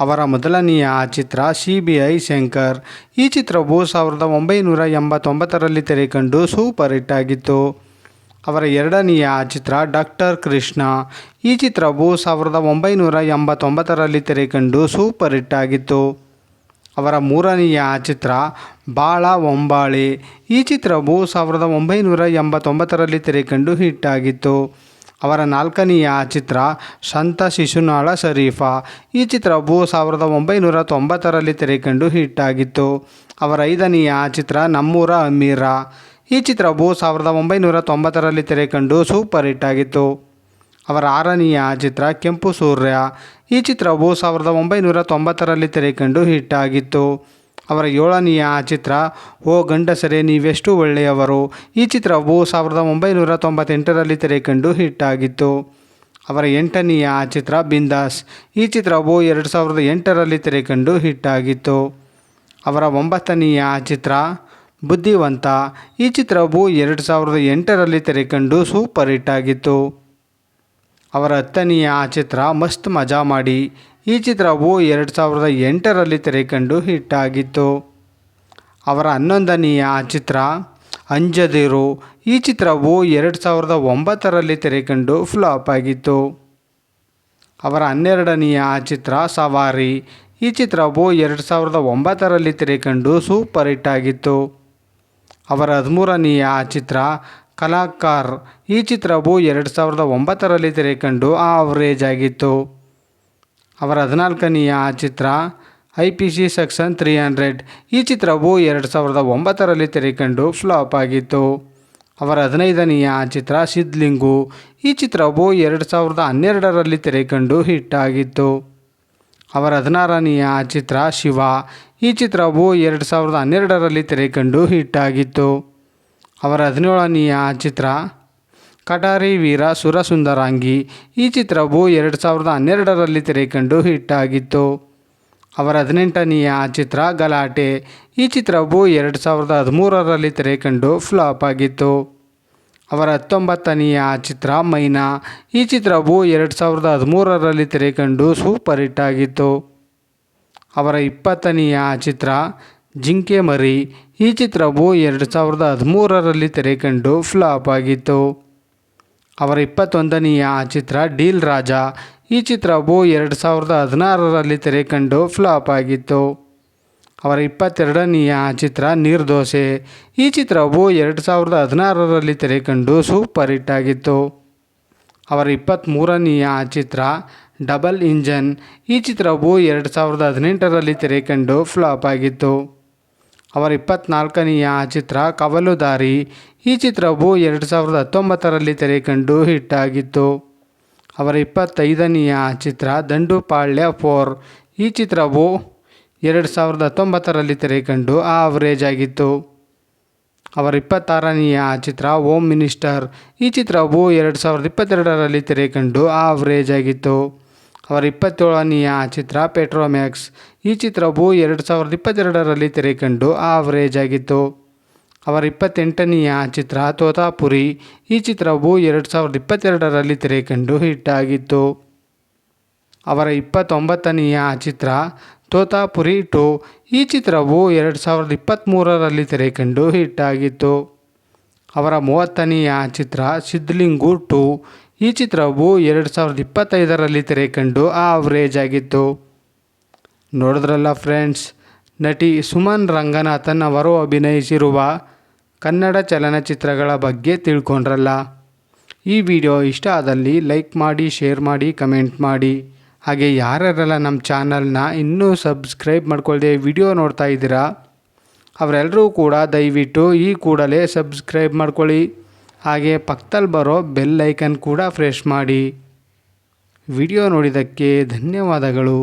ಅವರ ಮೊದಲನೆಯ ಚಿತ್ರ ಸಿ ಬಿ ಐ ಶಂಕರ್. ಈ ಚಿತ್ರವು ಸಾವಿರದ ಒಂಬೈನೂರ ಎಂಬತ್ತೊಂಬತ್ತರಲ್ಲಿ ತೆರೆಕಂಡು ಸೂಪರ್ ಹಿಟ್ ಆಗಿತ್ತು. ಅವರ ಎರಡನೆಯ ಚಿತ್ರ ಡಾಕ್ಟರ್ ಕೃಷ್ಣ. ಈ ಚಿತ್ರವು ಸಾವಿರದ ಒಂಬೈನೂರ ಎಂಬತ್ತೊಂಬತ್ತರಲ್ಲಿ ತೆರೆಕಂಡು ಸೂಪರ್ ಹಿಟ್ ಆಗಿತ್ತು. ಅವರ ಮೂರನೆಯ ಚಿತ್ರ ಬಾಳ ಒಂಬಾಳೆ. ಈ ಚಿತ್ರವು ಸಾವಿರದ ಒಂಬೈನೂರ ಎಂಬತ್ತೊಂಬತ್ತರಲ್ಲಿ ತೆರೆಕಂಡು ಹಿಟ್ ಆಗಿತ್ತು. ಅವರ ನಾಲ್ಕನೆಯ ಚಿತ್ರ ಸಂತ ಶಿಶುನಾಳ ಶರೀಫಾ. ಈ ಚಿತ್ರವು ಸಾವಿರದ ಒಂಬೈನೂರ ತೊಂಬತ್ತರಲ್ಲಿ ತೆರೆಕಂಡು ಹಿಟ್ ಆಗಿತ್ತು. ಅವರ ಐದನೆಯ ಚಿತ್ರ ನಮ್ಮೂರ ಅಮೀರ. ಈ ಚಿತ್ರವು ಸಾವಿರದ ಒಂಬೈನೂರ ತೊಂಬತ್ತರಲ್ಲಿ ತೆರೆಕಂಡು ಸೂಪರ್ ಹಿಟ್ ಆಗಿತ್ತು. ಅವರ ಆರನೆಯ ಚಿತ್ರ ಕೆಂಪು ಸೂರ್ಯ. ಈ ಚಿತ್ರವು ಸಾವಿರದ ಒಂಬೈನೂರ ತೊಂಬತ್ತರಲ್ಲಿ ತೆರೆಕಂಡು ಹಿಟ್ ಆಗಿತ್ತು. ಅವರ ಏಳನೆಯ ಚಿತ್ರ, ಓ ಗಂಡಸರೇ, ನೀವೆಷ್ಟು ಒಳ್ಳೆಯವರು? ಈ ಚಿತ್ರವು ಸಾವಿರದ ಒಂಬೈನೂರ ತೊಂಬತ್ತೆಂಟರಲ್ಲಿ ತೆರೆಕಂಡು ಹಿಟ್ ಆಗಿತ್ತು. ಅವರ ಎಂಟನೆಯ ಚಿತ್ರ, ಬಿಂದಾಸ್. ಈ ಚಿತ್ರವು ಎರಡು ಸಾವಿರದ ಎಂಟರಲ್ಲಿ ತೆರೆಕಂಡು ಹಿಟ್ ಆಗಿತ್ತು. ಅವರ ಒಂಬತ್ತನೆಯ ಚಿತ್ರ, ಬುದ್ಧಿವಂತ. ಈ ಚಿತ್ರವು ಎರಡು ಸಾವಿರದ ಎಂಟರಲ್ಲಿ ತೆರೆಕಂಡು ಸೂಪರ್ ಹಿಟ್ ಆಗಿತ್ತು. ಅವರ ಹತ್ತನೆಯ ಚಿತ್ರ, ಮಸ್ತ್ ಮಜಾ ಮಾಡಿ. ಈ ಚಿತ್ರವು ಎರಡು ಸಾವಿರದ ಎಂಟರಲ್ಲಿ ತೆರೆಕಂಡು ಹಿಟ್ ಆಗಿತ್ತು ಅವರ ಹನ್ನೊಂದನೆಯ ಚಿತ್ರ ಅಂಜದಿರು. ಈ ಚಿತ್ರವು ಎರಡು ಸಾವಿರದ ಒಂಬತ್ತರಲ್ಲಿ ತೆರೆಕಂಡು ಫ್ಲಾಪ್ ಆಗಿತ್ತು. ಅವರ ಹನ್ನೆರಡನೆಯ ಚಿತ್ರ ಸವಾರಿ. ಈ ಚಿತ್ರವು ಎರಡು ಸಾವಿರದ ಒಂಬತ್ತರಲ್ಲಿ ತೆರೆಕಂಡು ಸೂಪರ್ ಹಿಟ್ ಆಗಿತ್ತು. ಅವರ ಹದಿಮೂರನೆಯ ಚಿತ್ರ ಕಲಾಕಾರ್. ಈ ಚಿತ್ರವು ಎರಡು ಸಾವಿರದ ಒಂಬತ್ತರಲ್ಲಿ ತೆರೆಕಂಡು ಆವರೇಜ್ ಆಗಿತ್ತು. ಅವರ ಹದಿನಾಲ್ಕನೆಯ ಚಿತ್ರ I P C section three hundred. ಈ ಚಿತ್ರವು ಎರಡು ಸಾವಿರದ ಒಂಬತ್ತರಲ್ಲಿ ತೆರೆಕಂಡು ಫ್ಲಾಪ್ ಆಗಿತ್ತು. ಅವರ ಹದಿನೈದನೆಯ ಚಿತ್ರ ಸಿದ್ಲಿಂಗು ಈ ಚಿತ್ರವು ಎರಡು ಸಾವಿರದ ಹನ್ನೆರಡರಲ್ಲಿ ತೆರೆಕಂಡು ಹಿಟ್ ಆಗಿತ್ತು. ಅವರ ಹದಿನಾರನೆಯ ಚಿತ್ರ ಶಿವ. ಈ ಚಿತ್ರವು ಎರಡು ಸಾವಿರದ ಹನ್ನೆರಡರಲ್ಲಿ ತೆರೆಕಂಡು ಹಿಟ್ ಆಗಿತ್ತು. ಅವರ ಹದಿನೇಳನೆಯ ಚಿತ್ರ ಕಟಾರಿ ವೀರ ಸುರಸುಂದರಾಂಗಿ ಈ ಚಿತ್ರವು ಎರಡು ಸಾವಿರದ ಹನ್ನೆರಡರಲ್ಲಿ ತೆರೆಕಂಡು ಹಿಟ್ಟಾಗಿತ್ತು ಅವರ ಹದಿನೆಂಟನೆಯ ಚಿತ್ರ ಗಲಾಟೆ ಈ ಚಿತ್ರವು ಎರಡು ಸಾವಿರದ ಹದಿಮೂರರಲ್ಲಿ ತೆರೆಕಂಡು ಫ್ಲಾಪ್ ಆಗಿತ್ತು. ಅವರ ಹತ್ತೊಂಬತ್ತನೆಯ ಚಿತ್ರ ಮೈನಾ ಈ ಚಿತ್ರವು ಎರಡು ಸಾವಿರದ ಹದಿಮೂರರಲ್ಲಿ ತೆರೆಕಂಡು ಸೂಪರ್ ಹಿಟ್ ಆಗಿತ್ತು. ಅವರ ಇಪ್ಪತ್ತನೆಯ ಚಿತ್ರ ಜಿಂಕೆ ಮರಿ ಈ ಚಿತ್ರವು ಎರಡು ಸಾವಿರದ ಹದಿಮೂರರಲ್ಲಿ ತೆರೆಕಂಡು ಫ್ಲಾಪ್ ಆಗಿತ್ತು. ಅವರ ಇಪ್ಪತ್ತೊಂದನೆಯ ಚಿತ್ರ ಡೀಲ್ ರಾಜ. ಈ ಚಿತ್ರವು ಎರಡು ಸಾವಿರದ ಹದಿನಾರರಲ್ಲಿ ತೆರೆಕಂಡು ಫ್ಲಾಪ್ ಆಗಿತ್ತು. ಅವರ ಇಪ್ಪತ್ತೆರಡನೆಯ ಚಿತ್ರ ನೀರ್ದೋಸೆ ಈ ಚಿತ್ರವು ಎರಡು ಸಾವಿರದ ಹದಿನಾರರಲ್ಲಿ ತೆರೆಕಂಡು ಸೂಪರ್ ಹಿಟ್ ಆಗಿತ್ತು. ಅವರ ಇಪ್ಪತ್ತ್ಮೂರನೆಯ ಚಿತ್ರ ಡಬಲ್ ಇಂಜನ್. ಈ ಚಿತ್ರವು ಎರಡು ಸಾವಿರದ ಹದಿನೆಂಟರಲ್ಲಿ ತೆರೆಕಂಡು ಫ್ಲಾಪ್ ಆಗಿತ್ತು. ಅವರ ಇಪ್ಪತ್ನಾಲ್ಕನೆಯ ಚಿತ್ರ ಕವಲುದಾರಿ. ಈ ಚಿತ್ರವು ಎರಡು ಸಾವಿರದ ಹತ್ತೊಂಬತ್ತರಲ್ಲಿ ತೆರೆಕಂಡು ಹಿಟ್ ಆಗಿತ್ತು. ಅವರ ಇಪ್ಪತ್ತೈದನೆಯ ಚಿತ್ರ ದಂಡುಪಾಳ್ಯ ಫೋರ್. ಈ ಚಿತ್ರವು ಎರಡು ಸಾವಿರದ ಹತ್ತೊಂಬತ್ತರಲ್ಲಿ ತೆರೆಕಂಡು ಆವರೇಜ್ ಆಗಿತ್ತು. ಅವರ ಇಪ್ಪತ್ತಾರನೆಯ ಚಿತ್ರ ಓಮ್ ಮಿನಿಸ್ಟರ್ ಈ ಚಿತ್ರವು ಎರಡು ಸಾವಿರದ ಇಪ್ಪತ್ತೆರಡರಲ್ಲಿ ತೆರೆಕಂಡು ಆವರೇಜ್ ಆಗಿತ್ತು. ಅವರ ಇಪ್ಪತ್ತೇಳನೆಯ ಚಿತ್ರ ಪೆಟ್ರೋಮ್ಯಾಕ್ಸ್. ಈ ಚಿತ್ರವು ಎರಡು ಸಾವಿರದ ಇಪ್ಪತ್ತೆರಡರಲ್ಲಿ ತೆರೆಕಂಡು ಆವರೇಜ್ ಆಗಿತ್ತು. ಅವರ ಇಪ್ಪತ್ತೆಂಟನೆಯ ಚಿತ್ರ ತೋತಾಪುರಿ. ಈ ಚಿತ್ರವು ಎರಡು ಸಾವಿರದ ಇಪ್ಪತ್ತೆರಡರಲ್ಲಿ ತೆರೆಕಂಡು ಹಿಟ್ ಆಗಿತ್ತು. ಅವರ ಇಪ್ಪತ್ತೊಂಬತ್ತನೆಯ ಚಿತ್ರ ತೋತಾಪುರಿ ಟು ಈ ಚಿತ್ರವು ಎರಡು ಸಾವಿರದ ಇಪ್ಪತ್ತ್ಮೂರರಲ್ಲಿ ತೆರೆಕಂಡು ಹಿಟ್ ಆಗಿತ್ತು. ಅವರ ಮೂವತ್ತನೆಯ ಚಿತ್ರ ಸಿದ್ಲಿಂಗು ಟು. ಈ ಚಿತ್ರವು ಎರಡು ಸಾವಿರದ ಇಪ್ಪತ್ತೈದರಲ್ಲಿ ತೆರೆಕಂಡು ಆವ್ರೇಜ್ ಆಗಿತ್ತು. ನೋಡಿದ್ರಲ್ಲ ಫ್ರೆಂಡ್ಸ್ ನಟಿ ಸುಮನ್ ರಂಗನಾಥನ್ ಅವರು ಅಭಿನಯಿಸಿರುವ ಕನ್ನಡ ಚಲನಚಿತ್ರಗಳ ಬಗ್ಗೆ ತಿಳ್ಕೊಂಡ್ರಲ್ಲ. ಈ ವಿಡಿಯೋ ಇಷ್ಟ ಆದಲ್ಲಿ ಲೈಕ್ ಮಾಡಿ ಶೇರ್ ಮಾಡಿ ಕಮೆಂಟ್ ಮಾಡಿ. ಹಾಗೆ ಯಾರ್ಯಾರೆಲ್ಲ ನಮ್ಮ ಚಾನಲ್ನ ಇನ್ನೂ ಸಬ್ಸ್ಕ್ರೈಬ್ ಮಾಡ್ಕೊಳ್ಳದೆ ವಿಡಿಯೋ ನೋಡ್ತಾ ಇದ್ದೀರಾ? ಅವರೆಲ್ಲರೂ ಕೂಡ ದಯವಿಟ್ಟು ಈ ಕೂಡಲೇ ಸಬ್ಸ್ಕ್ರೈಬ್ ಮಾಡ್ಕೊಳ್ಳಿ. ಹಾಗೆ ಪಕ್ಕದಲ್ಲಿ ಬರೋ ಬೆಲ್ ಐಕನ್ ಕೂಡ ಫ್ರೆಶ್ ಮಾಡಿ. ವಿಡಿಯೋ ನೋಡಿದ್ದಕ್ಕೆ ಧನ್ಯವಾದಗಳು.